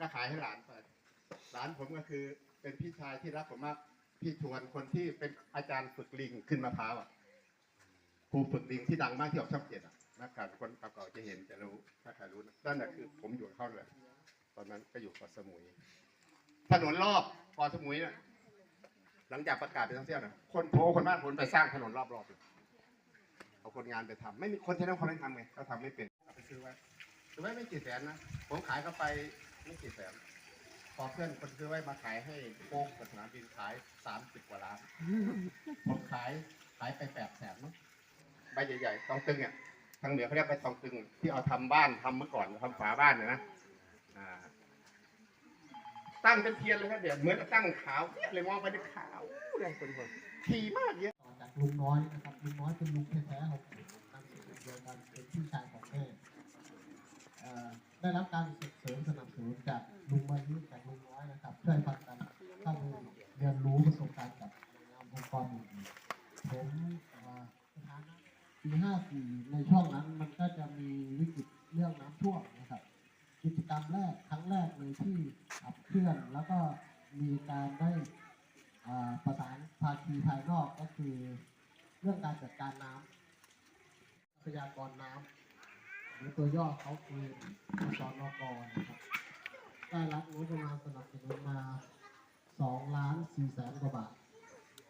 ก็ขายให้หลานไปหลานผมก็คือเป็นพี่ชายที่รักผมมากพี่ชวนคนที่เป็นอาจารย์ฝึกลิงขึ้นมะพร้าวอะครูฝึกลิงที่ดังมากที่ออกช่องเจ็ดอะนักการคนเก่าๆจะเห็นจะรู้ถ้าใครรู้นะนั่นแหะคือ ผมอยู่กับเขาเลยตอนนั้นก็อยู่เกาะสมุย ถนนรอบเกาะสมุยน่ะหลังจากประกาศเป็นท่องเที่ยวนะคนโพคนบ้านคนไปสร้างถนนรอบๆเลยเอาคนงานไปทำไม่มีคนที่นั่นคนไม่ทำไงเขาทำไม่เป็นเอาไปซื้อไว้ซื้อไว้ไม่กี่แสนนะผมขายเขาไป ไม่กี่แสนพอเพื่อนคนซื้อไว้มาขายให้โป้งกับสนามบินขายสามสิบกว่าล้านผมขายขายไปแปดแสนมั้งใบใหญ่ๆตองตึงอะทางเหนือเขาเรียกใบตองตึง ที่เอาทำบ้านทำเมื่อก่อนทำฝาบ้านเนี่ยนะอ่าตั้งเป็นเทียนเลยครับเดี๋ยวเหมือนกับตั้งขาวเนี่ยเลยมองไปในขาวเลยเป็นคนทีมากเยอะต่อจากลุงน้อยนะครับลุงน้อยเป็นลุงแท้ๆของผมนามสกุลเดียวกันเป็นพี่ชายของแม่เอ่อได้รับการส่งเสริมสนับส นุนจากลุงมายุจากลุงน้อยนะครับช่วยพันกันเข้าไปเรียนรู้ประสบการณ์กับงานองค์กรอื่นๆผมเอ่อสถานะปี54ในช่วงนั้นมันก็จะมีวิกฤตเรื่องน้ำท่วมนะครับ กิจกรรมแรกครั้งแรกเลยที่ขับเคลื่อนแล้วก็มีการได้ประสานภาคีภายนอกก็คือเรื่องการจัดการน้ำทรัพยากรน้ำหรือตัวย่อเขาคือสนอกนะครับ ได้รับงบประมาณสนับสนุนมา2ล้าน4แสนกว่าบาท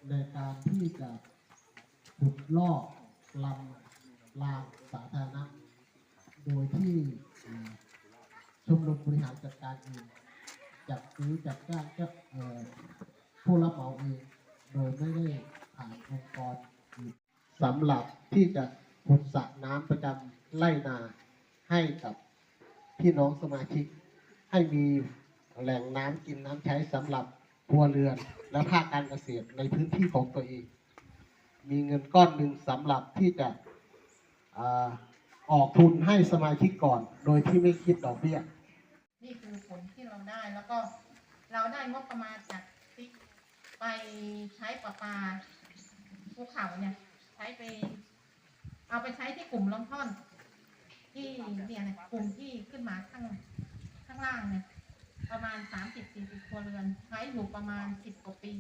ในการที่จะขุดลอกลำรางสาธารณะ โดยที่ชมรมบริหารจัดการเองจัดซื้อจัดจ้างก็เอ่อผู้รับเหมาเองโดยไม่ได้ผ่านองค์กรสำหรับที่จะขุดสระน้ำประจำไร่นาให้กับพี่น้องสมาชิก ให้มีแหล่งน้ำกินน้ำใช้สำหรับครัวเรือน และภาคการเกษตรในพื้นที่ของตัวเอง มีเงินก้อนหนึ่งสำหรับที่จะอออกทุนให้สมาชิกก่อน โดยที่ไม่คิดดอกเบี้ย นี่คือผลที่เราได้แล้วก็เราได้งบประมาณจากติ๊กไปใช้ประปาภูเขาเนี่ย ใช้ไป เอาไปใช้ที่กลุ่มลำท่อน ที่เนี่ยนะกลุ่มที่ขึ้นมาข้างางล่างเนี่ยประมาณสามสิบสี่สิบครัวเรือนใช้อยู่ประมาณสิบกว่าปี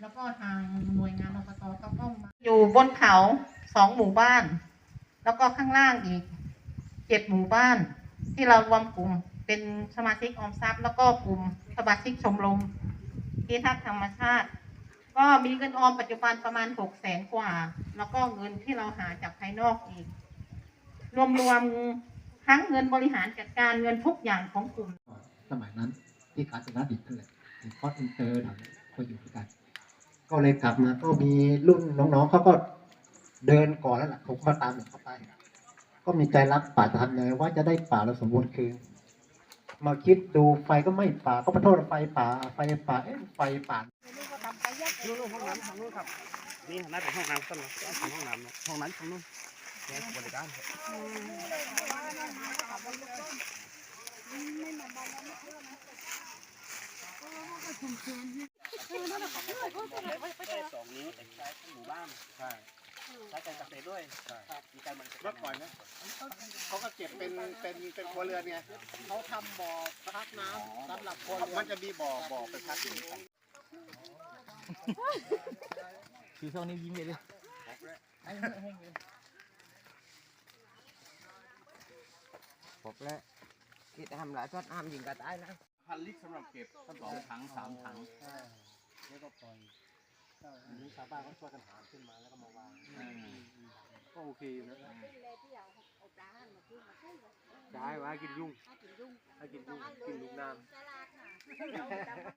แล้วก็ทางหน่วยงานอบตเขาก็มาอยู่บนเขาสองหมู่บ้าน แล้วก็ข้างล่างอีกเจ็ดหมู่บ้าน ที่เรารวมกลุ่มเป็นสมาชิกออมทรัพย์ แล้วก็กลุ่มสมาชิกชมรมที่ทักธรรมชาติ ก็มีเงินออมปัจจุบันประมาณหกแสนกว่า แล้วก็เงินที่เราหาจากภายนอกอีก รวมๆ ทั้งเงินบริหารจัดการเงินทุกอย่างของกลุ่ม สมัยนั้นที่กาญจนดิตนั่นแหละเป็นคอสอินเตอร์แถวนั้นก็อยู่ด้วยกัน ก็เลยกลับมาก็มีรุ่นน้องๆเขาก็เดินก่อนแล้วล่ะผมก็ตามหลังเข้าไปก็มีใจรักป่าจะทำไงว่าจะได้ป่าเราสมบูรณ์คืนมาคิดดูไฟก็ไม่ป่าก็มาโทษไฟป่าไฟป่าเอ๊ะไฟป่านู่นนู่นห้องน้ำทางนู้นครับนี่น่าจะห้องน้ำต้นนะทางห้องน้ำนะห้องนั้นทางนู้น เนี่ยบริการสองนิ้วแต่ใช้ทั้งหมู่บ้านใช่ใช้การเกษตรด้วยมีการบริรการถปล่อยไหมเขาก็เก็บเป็นเป็นเป็นครัวเรือนไงเขาทำบ่อพักน้ำสำหรับคนมันนจะมีบ่อบ่อไปพักอยู่คือช่วงนี้ยิ้มเลยดิ บอกแล้วคิดทำหลายทอดอ้ามยิงกระต่ายนะพันลิตรสำหรับเก็บสองถังสามถังแล้วก็ปล่อยก็อันนี้ชาวบ้านเขาช่วยกันหาขึ้นมาแล้วก็มาวางก็โอเคอยู่นะได้ว่ากินยุ่งให้กินยุ่งให้กินยุ่งกินลูกน้ำฉลาดค่ะ